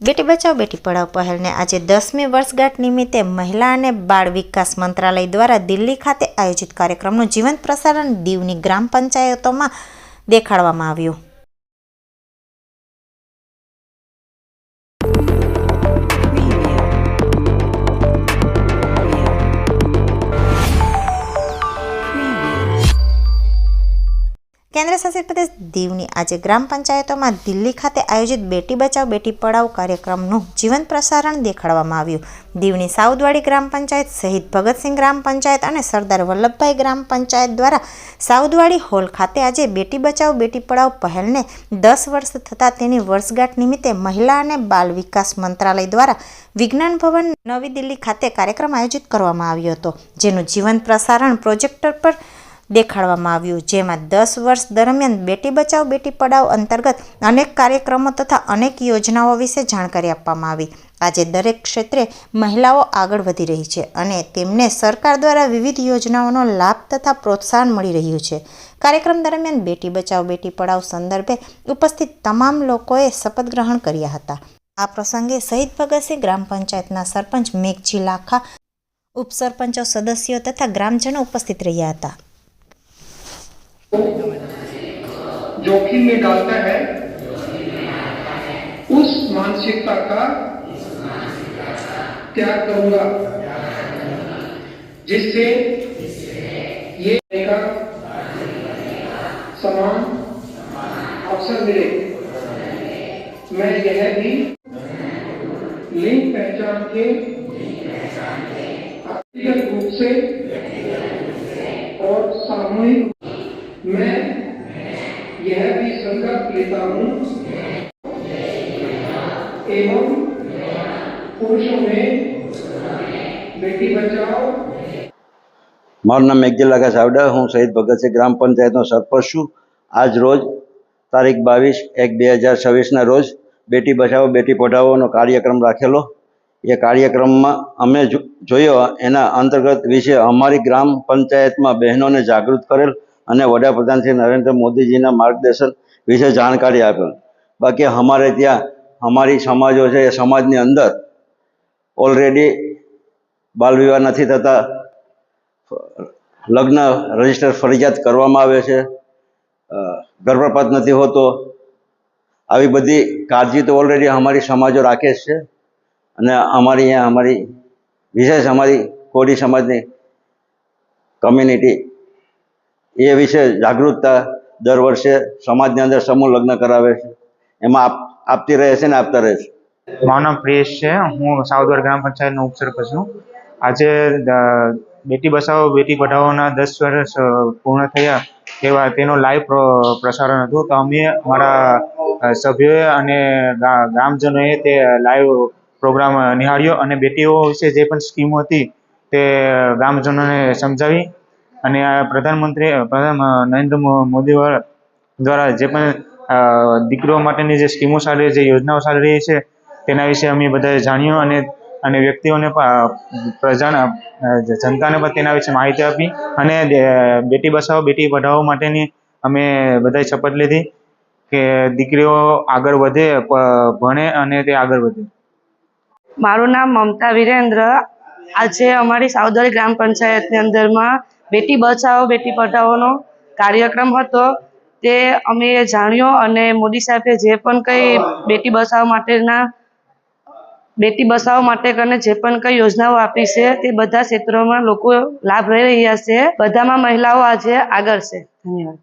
બેટી બચાવ, બેટી પઢાવ પહેલને આજે દસમી વર્ષગાંઠ નિમિત્તે મહિલા અને બાળ વિકાસ મંત્રાલય દ્વારા દિલ્હી ખાતે આયોજિત કાર્યક્રમનું જીવંત પ્રસારણ દીવની ગ્રામ પંચાયતોમાં દેખાડવામાં આવ્યું. કેન્દ્ર શાસિત પ્રદેશ દીવની આજે ગ્રામ પંચાયતોમાં દિલ્હી ખાતે આયોજિત બેટી બચાવ, બેટી પઢાઓ કાર્યક્રમનું જીવંત પ્રસારણ દેખાડવામાં આવ્યું. દીવની સાઉદવાડી ગ્રામ પંચાયત શહીદ ભગતસિંહ ગ્રામ પંચાયત અને સરદાર વલ્લભભાઈ ગ્રામ પંચાયત દ્વારા સાઉદવાડી હોલ ખાતે આજે બેટી બચાવ, બેટી પઢાઓ પહેલને દસ વર્ષ થતાં તેની વર્ષગાંઠ નિમિત્તે મહિલા અને બાલ વિકાસ મંત્રાલય દ્વારા વિજ્ઞાન ભવન નવી દિલ્હી ખાતે કાર્યક્રમ આયોજિત કરવામાં આવ્યો હતો, જેનું જીવંત પ્રસારણ પ્રોજેક્ટર પર દેખાડવામાં આવ્યું, જેમાં દસ વર્ષ દરમિયાન બેટી બચાવ, બેટી પઢાઓ અંતર્ગત અનેક કાર્યક્રમો તથા અનેક યોજનાઓ વિશે જાણકારી આપવામાં આવી. આજે દરેક ક્ષેત્રે મહિલાઓ આગળ વધી રહી છે અને તેમને સરકાર દ્વારા વિવિધ યોજનાઓનો લાભ તથા પ્રોત્સાહન મળી રહ્યું છે. કાર્યક્રમ દરમિયાન બેટી બચાવ, બેટી પઢાઓ સંદર્ભે ઉપસ્થિત તમામ લોકોએ શપથ ગ્રહણ કર્યા હતા. આ પ્રસંગે શહીદ ભગતસિંહ ગ્રામ પંચાયતના સરપંચ મેઘજી લાખા, ઉપસરપંચો સદસ્યો તથા ગ્રામજનો ઉપસ્થિત રહ્યા હતા. जोखिम में डालता है। उस मानसिकता का त्याग करूँगा, जिससे ये का समान अवसर मिले। मैं यह भी लिंग पहचान के व्यक्तिगत रूप से और सामूहिक मैं यह भी संकल्प लेता हूं एवं पुरुषों में बेटी बचाओ મારું નામ મેઘજીલાકા ચાવડા હું શહીદ ભગતસિંહ ગ્રામ પંચાયતનો સરપંચ છું આજ રોજ તારીખ બાવીસ એક બે હજાર છવ્વીસના રોજ બેટી બચાવો બેટી પઢાઓનો કાર્યક્રમ રાખેલો એ કાર્યક્રમમાં અમે જો- જોયો એના અંતર્ગત વિશે અમારી ગ્રામ પંચાયતમાં બહેનોને જાગૃત કરેલ અને વડાપ્રધાન શ્રી નરેન્દ્ર મોદીજીના માર્ગદર્શન વિશે જાણકારી આપ્યું બાકી અમારે ત્યાં, અમારી સમાજો છે, એ સમાજની અંદર ઓલરેડી બાલ વિવાહ નથી થતા. લગ્ન રજિસ્ટર ફરજિયાત કરવામાં આવે છે. ગર્ભપાત નથી હોતો. આવી બધી કાળજી તો ઓલરેડી અમારી સમાજો રાખે છે. અને અમારી અહીંયા અમારી વિશેષ અમારી કોડી સમાજની કમ્યુનિટી એ વિશે જાગૃતતા દર વર્ષે સમાજની અંદર સમૂહ લગ્ન કરાવે છે. એમાં આપ, આપતી રહે છે ને આપતા રહે છે. મારું નામ પ્રિયેશ છે. હું સાઉદવાડ ગ્રામ પંચાયતનો ઉપસરપંચ છું. આજે બેટી બચાવો, બેટી પઢાઓના દસ વર્ષ પૂર્ણ થયા તેવા, તેનો લાઈવ પ્રસારણ હતું. તો અમે અમારા સભ્યોએ અને ગ્રામજનોએ તે લાઈવ પ્રોગ્રામ નિહાળ્યો અને બેટીઓ વિશે જે પણ સ્કીમો હતી તે ગ્રામજનોને સમજાવી અને આ પ્રધાનમંત્રી પ્રધાન નરેન્દ્ર મોદી દ્વારા જે પણ દીકરીઓ માટેની જે સ્કીમો ચાલી રહી છે, યોજનાઓ ચાલી રહી છે, તેના વિશે અમે બધાએ જાણ્યું અને અને વ્યક્તિઓને પ્રજા જનતાને પણ તેના વિશે માહિતી આપી અને બેટી બચાવો, બેટી પઢાઓ માટેની અમે બધાએ શપથ લીધી કે દીકરીઓ આગળ વધે ભણે અને તે આગળ વધે. મારું નામ મમતા વિરેન્દ્ર. આજે અમારી સાઉદરી ગ્રામ પંચાયતની અંદરમાં બેટી બચાવો, બેટી પઢાઓનો કાર્યક્રમ હતો. તે અમે જાણ્યો અને મોદી સાહેબે જે પણ કંઈ બેટી બચાવ માટેના, બેટી બચાવો માટે કરીને જે પણ કંઈ યોજનાઓ આપી છે, તે બધા ક્ષેત્રોમાં લોકો લાભ લઈ રહ્યા છે. બધામાં મહિલાઓ આજે આગળ છે. ધન્યવાદ.